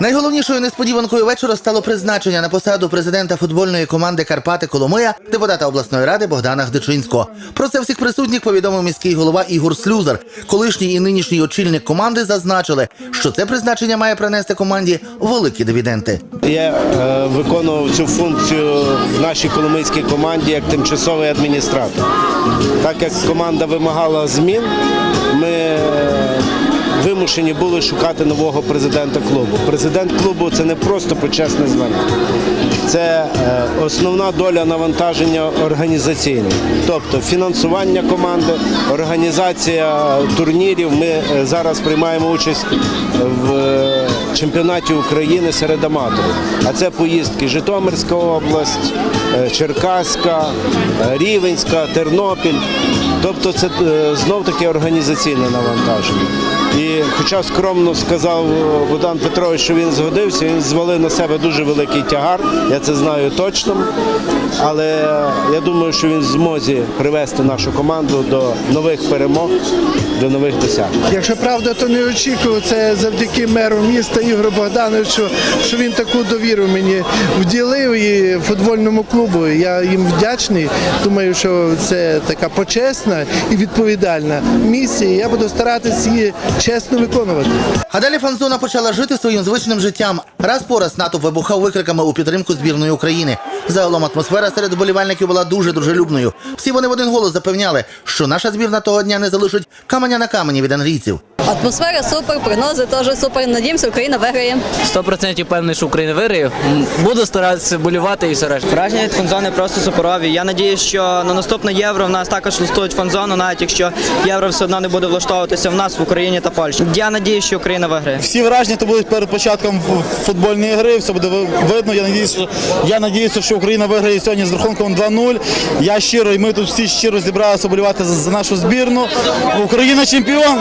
Найголовнішою несподіванкою вечора стало призначення на посаду президента футбольної команди Карпати Коломия депутата обласної ради Богдана Гдичинського. Про це всіх присутніх повідомив міський голова Ігор Слюзар. Колишній і нинішній очільник команди зазначили, що це призначення має принести команді великі дивіденди. Я е, виконував цю функцію в нашій коломийській команді як тимчасовий адміністратор. Так як команда вимагала змін, ми вимушені були шукати нового президента клубу. Президент клубу це не просто почесне звання. Це е, основна доля навантаження організаційне, тобто фінансування команди, організація турнірів. Ми е, зараз приймаємо участь в е, чемпіонаті України серед аматорів. А це поїздки Житомирська область, Черкаська, Рівенська, Тернопіль. Тобто це знов таки організаційне навантаження. І хоча скромно сказав е, Богдан Петрович, що він згодився, він звалив на себе дуже великий тягар, я це знаю точно. Але я думаю, що він в змозі привести нашу команду до нових перемог, до нових досягнень. Якщо правда, то не очікував. Це завдяки меру міста Ігорю Богдановичу, що він таку довіру мені вділив і футбольному клубу. Я їм вдячний. Думаю, що це така почесна і відповідальна місія. Я буду старатися її чесно виконувати. А далі фанзона почала жити своїм звичним життям. Раз по раз натовп вибухав викриками у підтримку збірної України. Загалом атмосфера серед вболівальників була дуже дружелюбною. Всі вони в один голос запевняли, що наша збірна того дня не залишить каменя на камені від англійців. Атмосфера супер, прогнози теж супер. Надіємося, Україна виграє. 100% певний, що Україна виграє. Буду старатися болювати і все решта. Враження від фанзони просто суперові. Я надіюсь, що на наступне євро в нас також влаштують фанзону, навіть якщо євро все одно не буде влаштовуватися в нас в Україні та Польщі. Я надіюсь, що Україна виграє. Всі враження то будуть перед початком футбольної гри. Все буде ви- видно. Я надіюся, що я надіюся, що Україна виграє сьогодні з рахунком 2-0. Я щиро, і ми тут всі щиро зібралися болювати за, за нашу збірну. Україна чемпіон!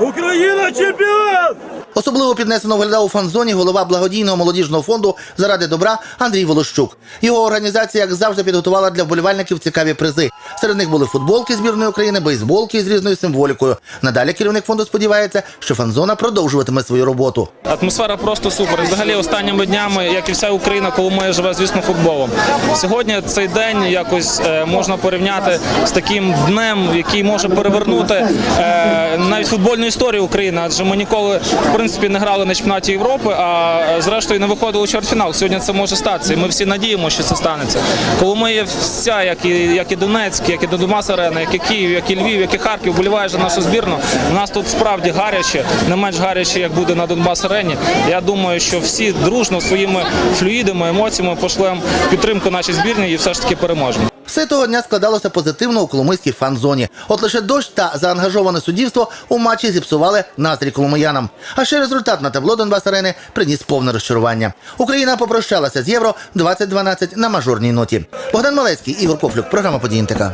Україна чемпіон! Особливо піднесено виглядав у фан-зоні голова благодійного молодіжного фонду заради добра Андрій Волощук. Його організація, як завжди, підготувала для вболівальників цікаві призи. Серед них були футболки збірної України, бейсболки з різною символікою. Надалі керівник фонду сподівається, що фан-зона продовжуватиме свою роботу. Атмосфера просто супер. Взагалі останніми днями, як і вся Україна, Коломия живе, звісно, футболом. Сьогодні цей день якось е, можна порівняти з таким днем, який може перевернути е, навіть футбольну історію України, адже ми ніколи принципі не грали на чемпіонаті Європи, а е, зрештою не виходили у чвертьфінал. Сьогодні це може статися. І ми всі надіємося, що це станеться. Коломия вся, як і як і Донецьк, як і Донбас Арена, як і Київ, як і Львів, як і Харків, вболіває за нашу збірну. У нас тут справді гаряче, не менш гаряче, як буде на Донбас Арені. Я думаю, що всі дружно своїми флюїдами, емоціями пошлемо підтримку нашій збірні і все ж таки переможемо. Все того дня складалося позитивно у коломийській фан-зоні. От лише дощ та заангажоване суддівство у матчі зіпсували настрій коломиянам. А ще результат на табло Донбас Арени приніс повне розчарування. Україна попрощалася з Євро 2012 на мажорній ноті. Богдан Малецький, Ігор Кофлюк, програма «Події НТК».